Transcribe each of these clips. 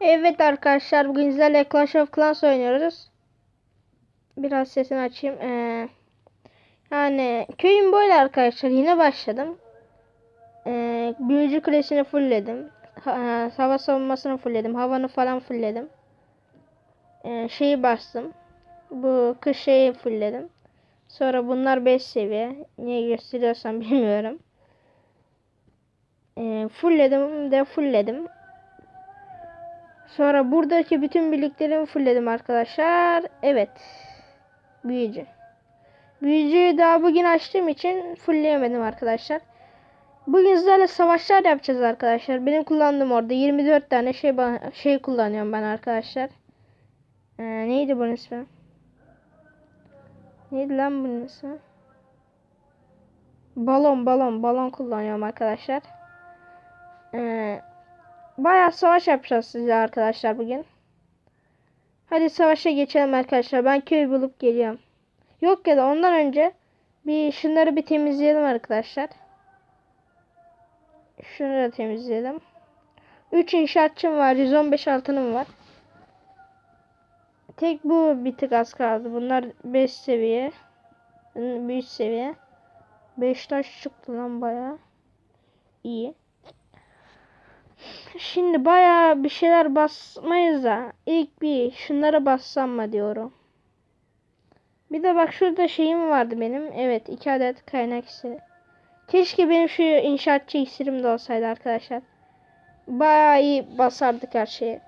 Evet arkadaşlar bugün sizlerle Clash of Clans oynuyoruz. Biraz sesini açayım. Ee, yani köyüm böyle arkadaşlar. Yine başladım. Ee, büyücü kulesini fullledim. Ha, hava savunmasını fullledim. Havanı falan fullledim. Ee, şeyi bastım. Bu kış şeyi fullledim. Sonra bunlar 5 seviye. Niye gösteriyorsam bilmiyorum. Ee, fullledim de fullledim. Sonra buradaki bütün birliklerimi fullledim arkadaşlar. Evet. Büyücü. Büyücüyü daha bugün açtığım için fullleyemedim arkadaşlar. Bugün sizlerle savaşlar yapacağız arkadaşlar. Benim kullandığım orada 24 tane şey şey kullanıyorum ben arkadaşlar. Ee, neydi bunun ismi? Neydi lan bunun ismi? Balon balon balon kullanıyorum arkadaşlar. Ee, Bayağı savaş yapacağız size arkadaşlar bugün. Hadi savaşa geçelim arkadaşlar. Ben köy bulup geliyorum. Yok ya da ondan önce bir şunları bir temizleyelim arkadaşlar. Şunları da temizleyelim. 3 inşaatçım var. 115 altınım var. Tek bu bir tık az kaldı. Bunlar 5 seviye. 3 seviye. 5 taş çıktı lan bayağı. İyi. Şimdi bayağı bir şeyler basmayız da ilk bir şunlara bassam mı diyorum. Bir de bak şurada şeyim vardı benim. Evet iki adet kaynak iksiri. Keşke benim şu inşaatçı iksirim de olsaydı arkadaşlar. Bayağı iyi basardık her şeyi.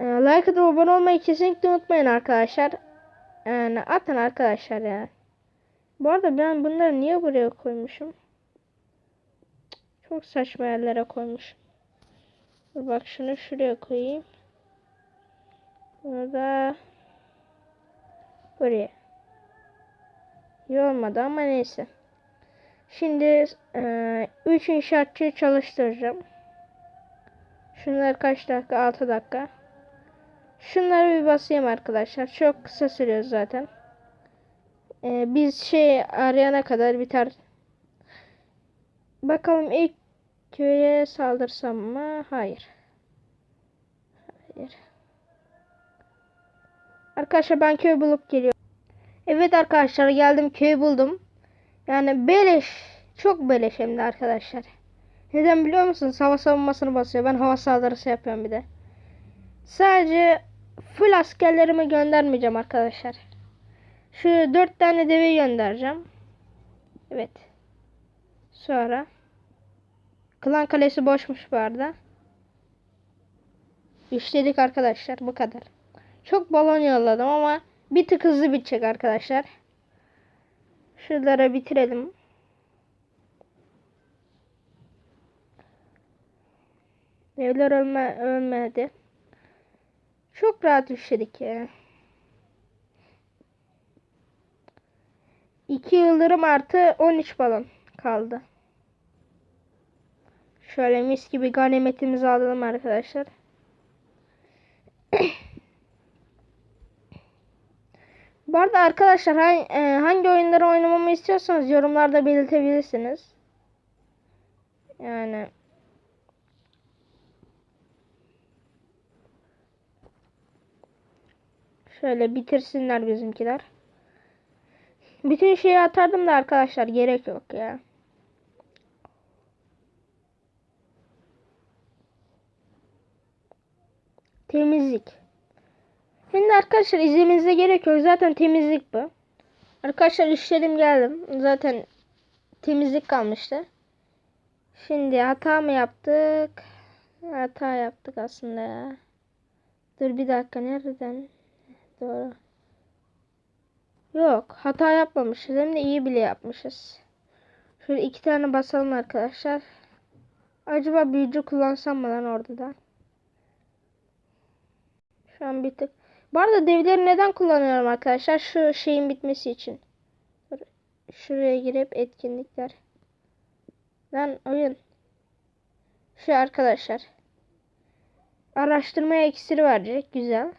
Ee, like atıp abone olmayı kesinlikle unutmayın arkadaşlar. Yani atın arkadaşlar ya. Bu arada ben bunları niye buraya koymuşum? Çok saçma yerlere koymuşum. Dur bak şunu şuraya koyayım. Bunu da buraya. İyi olmadı ama neyse. Şimdi 3 e, inşaatçıyı çalıştıracağım. Şunlar kaç dakika? 6 dakika. Şunları bir basayım arkadaşlar. Çok kısa sürüyor zaten. E, biz şey arayana kadar biter. Bakalım ilk köye saldırsam mı? Hayır. Hayır. Arkadaşlar ben köy bulup geliyorum. Evet arkadaşlar geldim köyü buldum. Yani beleş. Çok beleş hem de arkadaşlar. Neden biliyor musunuz? Hava savunmasını basıyor. Ben hava saldırısı yapıyorum bir de. Sadece full askerlerimi göndermeyeceğim arkadaşlar. Şu dört tane deveyi göndereceğim. Evet. Sonra Klan kalesi boşmuş bu arada. İşledik arkadaşlar bu kadar. Çok balon yolladım ama bir tık hızlı bitecek arkadaşlar. Şuralara bitirelim. Evler ölme, ölmedi. Çok rahat işledik ya. İki yıldırım artı 13 balon kaldı. Şöyle mis gibi ganimetimizi alalım arkadaşlar. Bu arada arkadaşlar e, hangi oyunları oynamamı istiyorsanız yorumlarda belirtebilirsiniz. Yani şöyle bitirsinler bizimkiler. Bütün şeyi atardım da arkadaşlar gerek yok ya. Temizlik. Şimdi arkadaşlar izlemenize gerek yok. Zaten temizlik bu. Arkadaşlar işledim geldim. Zaten temizlik kalmıştı. Şimdi hata mı yaptık? Hata yaptık aslında ya. Dur bir dakika nereden? Doğru. Yok hata yapmamışız. Hem de iyi bile yapmışız. Şöyle iki tane basalım arkadaşlar. Acaba büyücü kullansam mı lan orada da? Şu an bir tık. Bu arada devleri neden kullanıyorum arkadaşlar? Şu şeyin bitmesi için. Şuraya girip etkinlikler. Lan oyun. Şu arkadaşlar. Araştırma iksiri verecek. Güzel.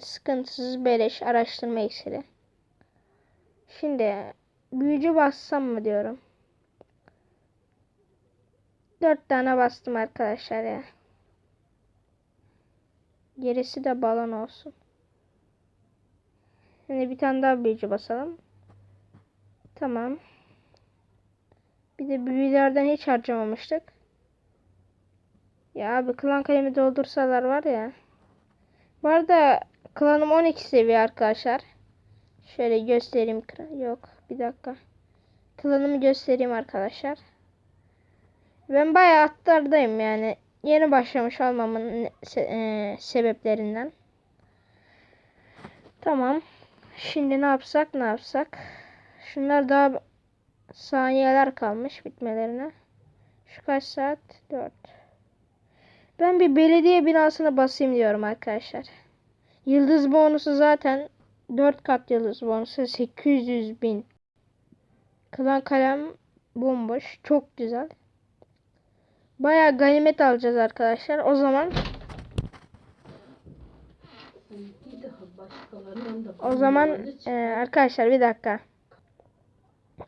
Sıkıntısız beleş araştırma iksiri. Şimdi büyücü bassam mı diyorum. Dört tane bastım arkadaşlar ya. Gerisi de balon olsun. Şimdi bir tane daha büyücü basalım. Tamam. Bir de büyülerden hiç harcamamıştık. Ya abi klan kalemi doldursalar var ya. Bu arada klanım 12 seviye arkadaşlar. Şöyle göstereyim. Yok bir dakika. Klanımı göstereyim arkadaşlar. Ben bayağı atlardayım yani. Yeni başlamış olmamın e sebeplerinden. Tamam. Şimdi ne yapsak ne yapsak. Şunlar daha saniyeler kalmış bitmelerine. Şu kaç saat? 4. Ben bir belediye binasına basayım diyorum arkadaşlar. Yıldız bonusu zaten 4 kat yıldız bonusu 800 bin. Klan kalem bomboş. Çok güzel. Bayağı ganimet alacağız arkadaşlar. O zaman o zaman e, arkadaşlar bir dakika.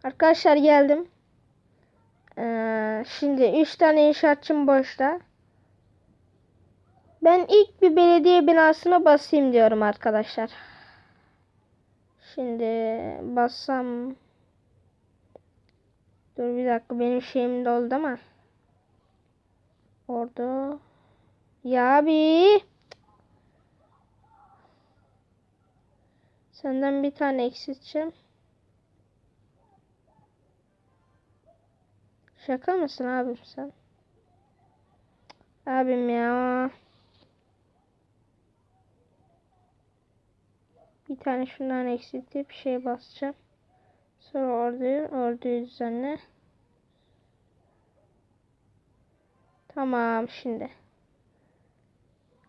Arkadaşlar geldim. Ee, şimdi 3 tane inşaatçım boşta. Ben ilk bir belediye binasına basayım diyorum arkadaşlar. Şimdi bassam Dur bir dakika benim şeyim doldu ama Orada Ya abi Senden bir tane eksilteceğim. Şaka mısın abim sen? Abim ya. Bir tane şundan eksiltip şey basacağım. Sonra orduyu, orduyu düzenle. Tamam şimdi.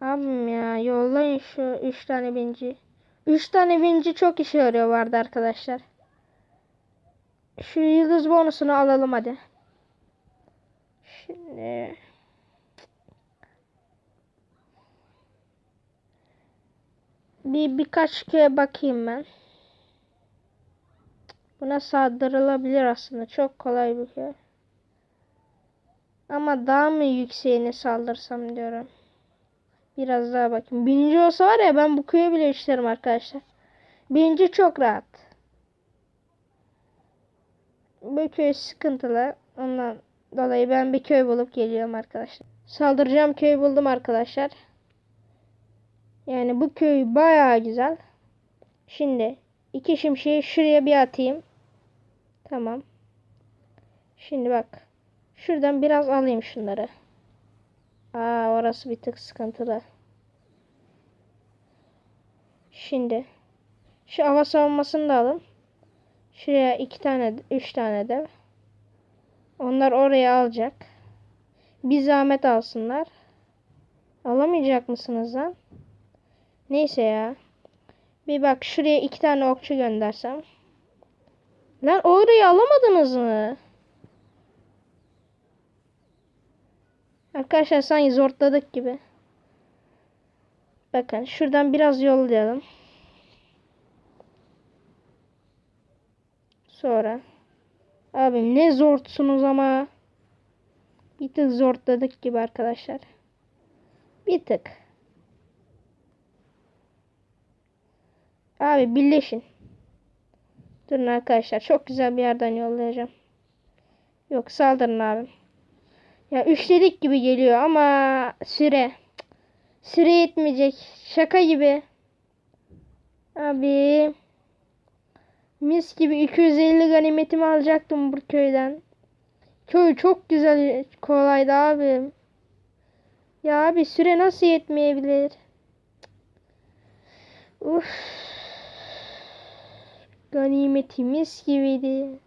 Abim ya yollayın şu 3 tane binci. 3 tane binci çok işe yarıyor vardı arkadaşlar. Şu yıldız bonusunu alalım hadi. Şimdi bir birkaç köye bakayım ben. Buna saldırılabilir aslında. Çok kolay bir köy. Ama daha mı yükseğine saldırsam diyorum. Biraz daha bakayım. Birinci olsa var ya ben bu köye bile işlerim arkadaşlar. Birinci çok rahat. Bu köy sıkıntılı. Ondan dolayı ben bir köy bulup geliyorum arkadaşlar. Saldıracağım köy buldum arkadaşlar. Yani bu köy baya güzel. Şimdi iki şimşeği şuraya bir atayım. Tamam. Şimdi bak. Şuradan biraz alayım şunları. Aa orası bir tık sıkıntılı. Şimdi şu hava savunmasını da alın. Şuraya iki tane, üç tane de. Onlar oraya alacak. Bir zahmet alsınlar. Alamayacak mısınız lan? Neyse ya. Bir bak şuraya iki tane okçu göndersem. Lan orayı alamadınız mı? Arkadaşlar sanki zorladık gibi. Bakın şuradan biraz yollayalım. Sonra. Abi ne zortsunuz ama. Bir tık zorladık gibi arkadaşlar. Bir tık. Abi birleşin. Durun arkadaşlar. Çok güzel bir yerden yollayacağım. Yok saldırın abi. Ya üçledik gibi geliyor ama süre. Süre yetmeyecek. Şaka gibi. Abi. Mis gibi 250 ganimetimi alacaktım bu köyden. Köy çok güzel kolaydı abi. Ya abi süre nasıl yetmeyebilir? Uf. Ganimetimiz gibiydi.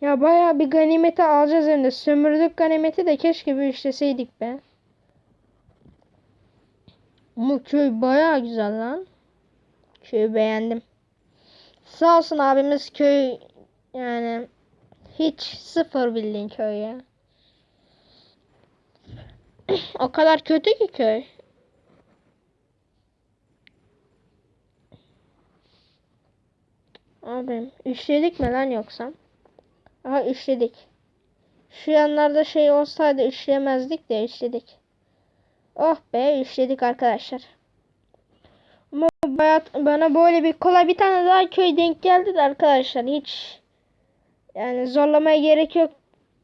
Ya bayağı bir ganimeti alacağız hem de. Sömürdük ganimeti de keşke bir işleseydik be. Bu köy bayağı güzel lan. Köyü beğendim. Sağ olsun abimiz köy yani hiç sıfır bildiğin köy ya. o kadar kötü ki köy. Abim işledik mi lan yoksa? Aha işledik. Şu yanlarda şey olsaydı işleyemezdik de işledik. Oh be işledik arkadaşlar. Ama bayat, bana böyle bir kolay bir tane daha köy denk geldi de arkadaşlar hiç yani zorlamaya gerek yok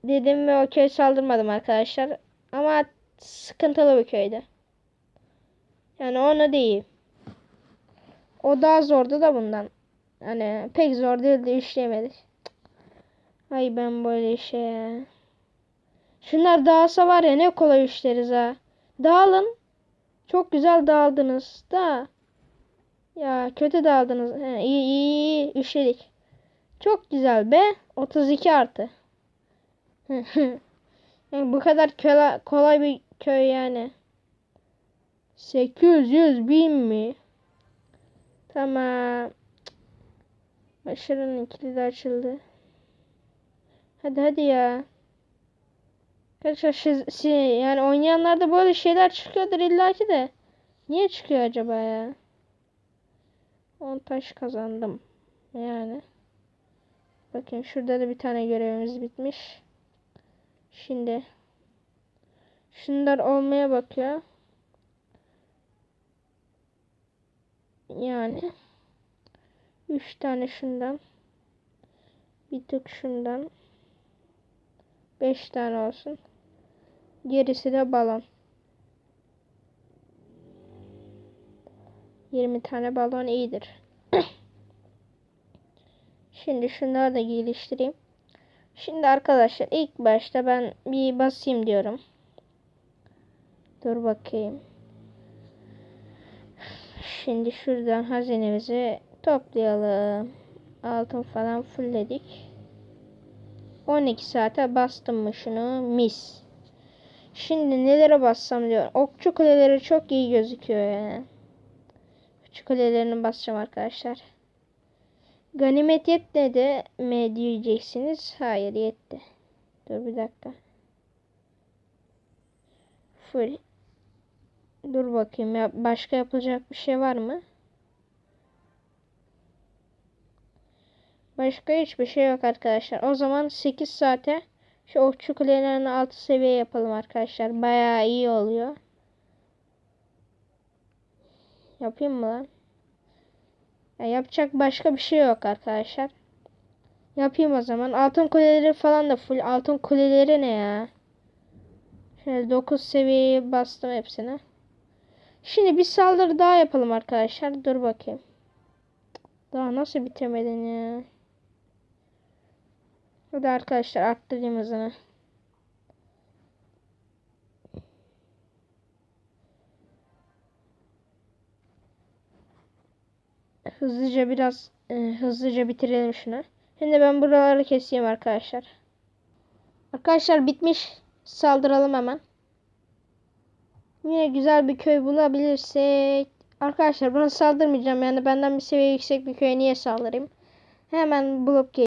dedim ve o köy saldırmadım arkadaşlar. Ama sıkıntılı bir köydü. Yani onu değil. O daha zordu da bundan. Hani pek zor değildi işleyemedik. Ay ben böyle işe ya. Şunlar dağılsa var ya ne kolay işleriz ha. Dağılın. Çok güzel dağıldınız da. Ya kötü dağıldınız. He, iyi iyi iyi işledik. Çok güzel be. 32 artı. Yani bu kadar köla, kolay bir köy yani. 800 bin mi? Tamam. Başarının kilidi açıldı. Hadi hadi ya. Arkadaşlar siz, siz- yani oynayanlarda böyle şeyler çıkıyordur illaki de. Niye çıkıyor acaba ya? 10 taş kazandım. Yani. Bakın şurada da bir tane görevimiz bitmiş. Şimdi. Şunlar olmaya bakıyor. Yani. 3 tane şundan. Bir tık şundan. 5 tane olsun. Gerisi de balon. 20 tane balon iyidir. Şimdi şunları da geliştireyim. Şimdi arkadaşlar ilk başta ben bir basayım diyorum. Dur bakayım. Şimdi şuradan hazinemizi toplayalım. Altın falan fullledik. 12 saate bastım mı şunu? Mis. Şimdi nelere bassam diyor. Okçu kuleleri çok iyi gözüküyor yani. Okçu kulelerini basacağım arkadaşlar. Ganimet yetmedi mi diyeceksiniz. Hayır yetti. Dur bir dakika. Full. Dur bakayım ya başka yapılacak bir şey var mı? Başka hiçbir şey yok arkadaşlar. O zaman 8 saate şu okçu kulelerini 6 seviye yapalım arkadaşlar. Bayağı iyi oluyor. Yapayım mı lan? Ya yapacak başka bir şey yok arkadaşlar. Yapayım o zaman. Altın kuleleri falan da full. Altın kuleleri ne ya? Şöyle 9 seviyeye bastım hepsine. Şimdi bir saldırı daha yapalım arkadaşlar. Dur bakayım. Daha nasıl bitirmedin ya? Hadi arkadaşlar arttırayım hızını. Hızlıca biraz e, hızlıca bitirelim şunu. Şimdi ben buraları keseyim arkadaşlar. Arkadaşlar bitmiş. Saldıralım hemen. Yine güzel bir köy bulabilirsek. Arkadaşlar buna saldırmayacağım. Yani benden bir seviye yüksek bir köye niye saldırayım? Hemen bulup gel.